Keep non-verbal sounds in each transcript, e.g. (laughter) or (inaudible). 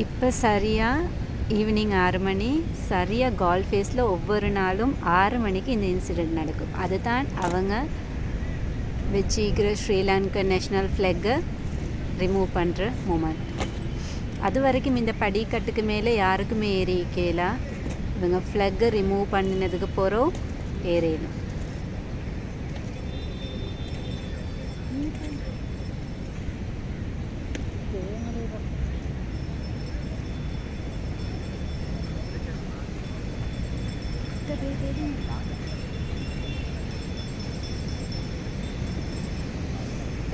இப்போ சரியாக ஈவினிங் ஆறு மணி சரியாக கால் ஃபேஸில் ஒவ்வொரு நாளும் ஆறு மணிக்கு இந்த இன்சிடெண்ட் நடக்கும். அதுதான் அவங்க வச்சிக்கிற ஸ்ரீலங்கா நேஷ்னல் ஃப்ளெக்கை ரிமூவ் பண்ணுற மூமெண்ட் அது வரைக்கும் இந்த படிக்கட்டுக்கு மேலே யாருக்குமே ஏறி கேலா இவங்க ஃப்ளக்கை ரிமூவ் பண்ணினதுக்கு போகிறோம் ஏறிடும்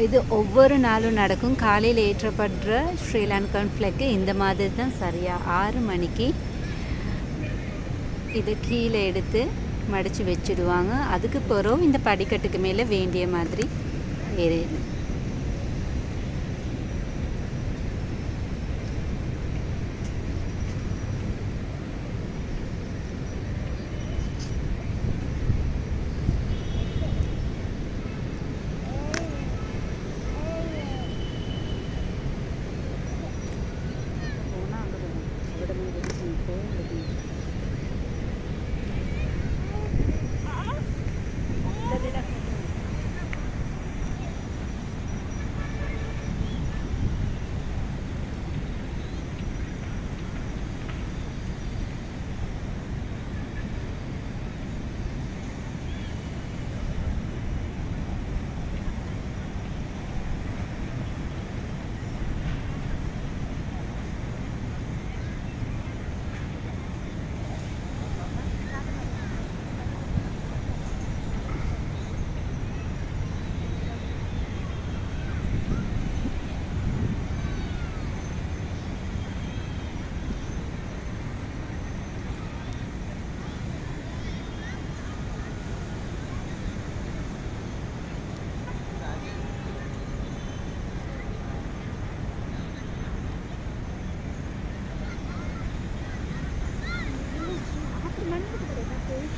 இது ஒவ்வொரு நாளும் நடக்கும். காலையில் ஏற்றப்படுற ஸ்ரீலங்கன் ஃப்ளக்கு இந்த மாதிரி தான் சரியாக ஆறு மணிக்கு இதை கீழே எடுத்து மடித்து வச்சுடுவாங்க. அதுக்கு பிறகு இந்த படிக்கட்டுக்கு மேலே வேண்டிய மாதிரி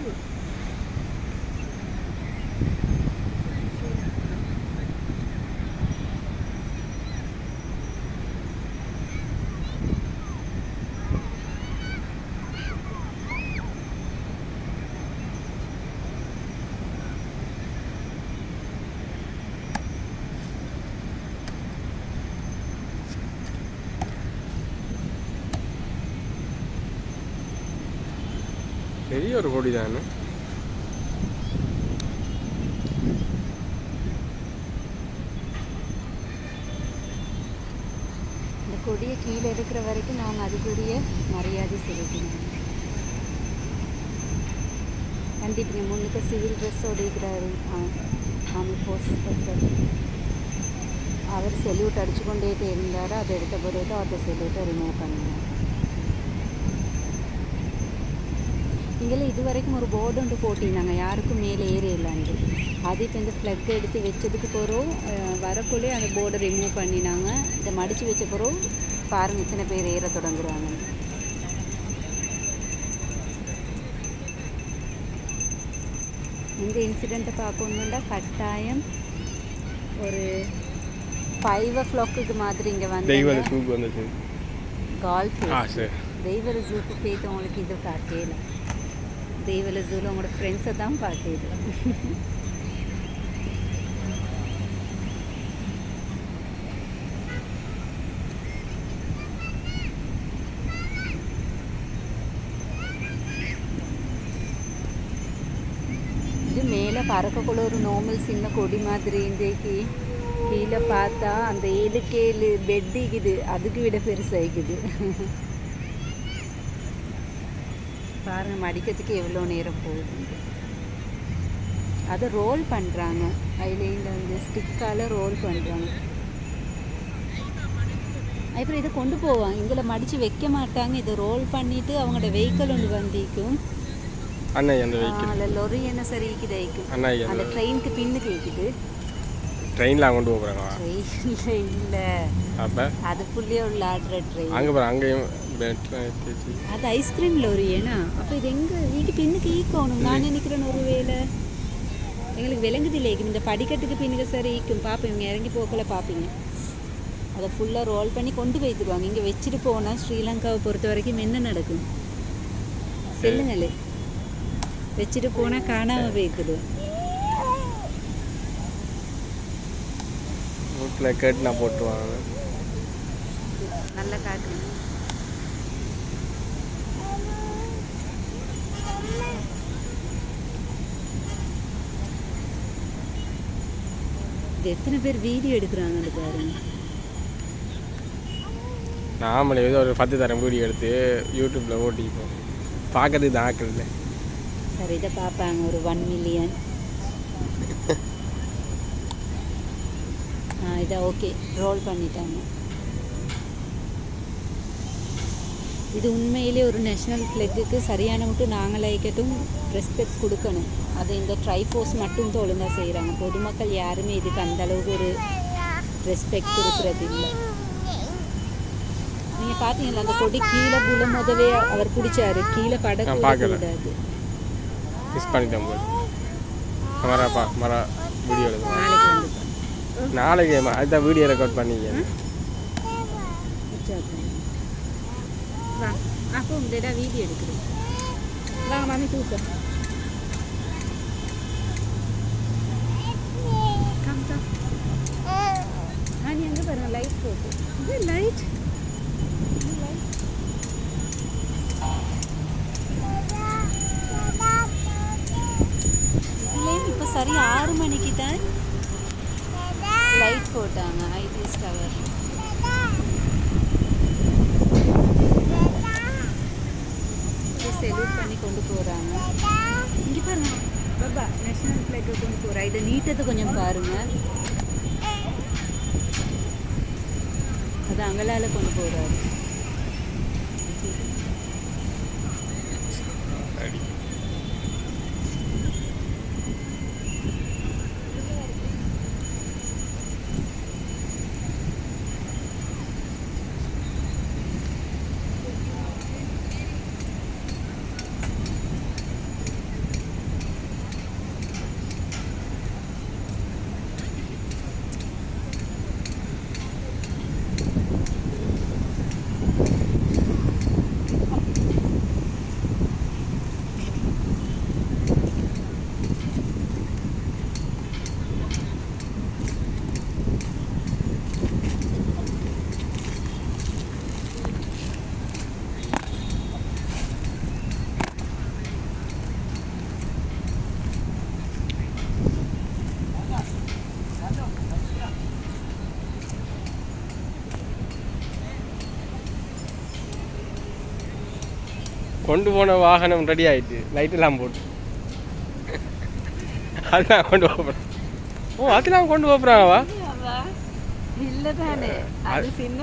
ஏறிடும் பெரிய ஒரு கொடி தானே இந்த கொடியை கீழே எடுக்கிற வரைக்கும் நாங்கள் அதுக்குரிய மரியாதை செலுத்தினோம். கண்டிப்பாக முன்னுக்கு சிவில் ட்ரெஸ்ஸோட இருக்கிறாரு. ஆர்மி ஃபோர்ஸ் அவர் செல்யூட் அடிச்சு கொண்டே இருந்தார். அதை எடுத்த பிறகு அவர்கிட்ட செல்யூட்டை ரிமூவ் பண்ணுவோம் இங்கே இது வரைக்கும் ஒரு போர்டு ஒன்று போட்டிருந்தாங்க. யாருக்கும் மேலே ஏறிடலான்ட்டு அது இப்போ இந்த ஃப்ளக் எடுத்து வச்சதுக்கு பிறகு வரக்குள்ளே அந்த போர்டை ரிமூவ் பண்ணினாங்க. இதை மடித்து வச்ச பிறகு பாருங்க இத்தனை பேர் ஏற தொடங்குறாங்க. இந்த இன்சிடெண்ட்டை பார்க்கணுன்னா கட்டாயம் ஒரு ஃபைவ் ஓ கிளாக்குக்கு மாதிரி இங்கே தெய்வ வந்து சூப் வந்துச்சு கால்ஃப் தெய்வல ஜூக்கு போயிட்டு உங்களுக்கு இது பார்க்கல தெய்வல ஜூவில் உங்களோட ஃப்ரெண்ட்ஸை தான் பார்க்குது இது மேலே பறக்கக்குள்ள ஒரு நார்மல் சின்ன கொடி மாதிரி இன்றைக்கு கீழே பார்த்தா அந்த ஏழுக்கேழு பெட்டிக்குது அதுக்கு விட பெருசாகிக்குது பாருங்க மடிக்கிறதுக்கு எவ்வளோ நேரம் போகுது. அதை ரோல் பண்ணுறாங்க இந்த வந்து ஸ்டிக்கால் ரோல் பண்ணுறாங்க அப்புறம் இதை கொண்டு போவாங்க. இதில் மடித்து வைக்க மாட்டாங்க. இதை ரோல் பண்ணிவிட்டு அவங்களோட வெஹிக்கிள் ஒன்று வந்திக்கும் அதில் லொரி என்ன சரி இருக்குது அந்த ட்ரெயினுக்கு பின்னுக்கு இருக்குது ட்ரெயினில் கொண்டு போகிறாங்க ட்ரெயினில் இல்லை. அப்போ? அதுக்குள்ளேயே உள்ள ஆடுற ட்ரெயின். அங்கே போகிற அங்கேயும் அது ஐஸ்கிரீம் லோரி ஏன்னா அப்போ இது எங்கே? வீட்டு பின்னுக்கு ஈக்கணும் நான் நினைக்கிறேன் ஒரு வேலை எங்களுக்கு விளங்குது இல்லை இந்த படிக்கட்டுக்கு பின்னுக்கு சரி ஈக்கும் பார்ப்போம் இவங்க இறங்கி போக்கல பார்ப்பீங்க அதை ஃபுல்லாக ரோல் பண்ணி கொண்டு போய்த்துருவாங்க இங்கே வச்சுட்டு போனால் ஸ்ரீலங்காவை பொறுத்த வரைக்கும் என்ன நடக்கும்? சொல்லுங்களே. வச்சுட்டு போனால் காணாமல் போய்த்துடு வீட்டில் கேட்டு நான் போட்டுருவாங்க. நல்லா இது எத்தனை பேர் வீடியோ எடுக்கிறாங்கன்னு பாருங்க. நாமளே ஏதோ ஒரு பத்து தரம் வீடியோ எடுத்து யூடியூப்பில் ஓட்டிப்போம். பார்க்கறதுக்கு தான் ஆக்கள் சரி இதை பார்ப்பாங்க ஒரு ஒன் மில்லியன் (laughs) இதை ஓகே ரோல் பண்ணிட்டாங்க. இது உண்மையிலே ஒரு நேஷ்னல் ஃப்ளெக்குக்கு சரியான மட்டும் நாங்களாய்க்கட்டும் ரெஸ்பெக்ட் கொடுக்கணும். அது இந்த ட்ரைஃபோர்ஸ் மட்டும் தான் ஒழுங்காக செய்கிறாங்க பொதுமக்கள் யாருமே இதுக்கு அந்த அளவுக்கு ஒரு ரெஸ்பெக்ட் கொடுக்கறது இல்லை. நீங்கள் பார்த்தீங்களா அந்த கொடி கீழே விழும் முதவே அவர் பிடிச்சாரு கீழே பட நான் கூட பார்க்கல. கூடாது மிஸ் பண்ணிட்டேன் போது மர பா மர வீடியோ எடுக்கணும் நாளைக்கு அதுதான் வீடியோ ரெக்கார்ட் பண்ணிக்க. அப்போ உங்களோட வீடியோ எடுக்கிறேன். வா மாமி தூக்கம் கம் கம் ஆ நீ அங்கே பாருங்க லைட் போட்டு இது லைட் இதுலேயும் இப்போ சரி ஆறு மணிக்கு தான் லைட் போட்டாங்க ஐடிஎஸ் டவர் செல்யூட் பண்ணி கொண்டு போகிறாங்க இங்கே பாருங்க. பாபா நேஷனல் ஃப்ளாக்கை கொண்டு போகிறா இதை நீட்டத்தை கொஞ்சம் பாருங்கள் அது அங்கலால கொண்டு போகிறாரு கொண்டு போன வாகனம் ரெடி ஆயிட்டு லைட்டெல்லாம் போட்டு. அதெல்லாம் கொண்டு போகிறேன் ஓ அதெல்லாம் கொண்டு போகிறாங்கவா இல்லை தானே அது சின்ன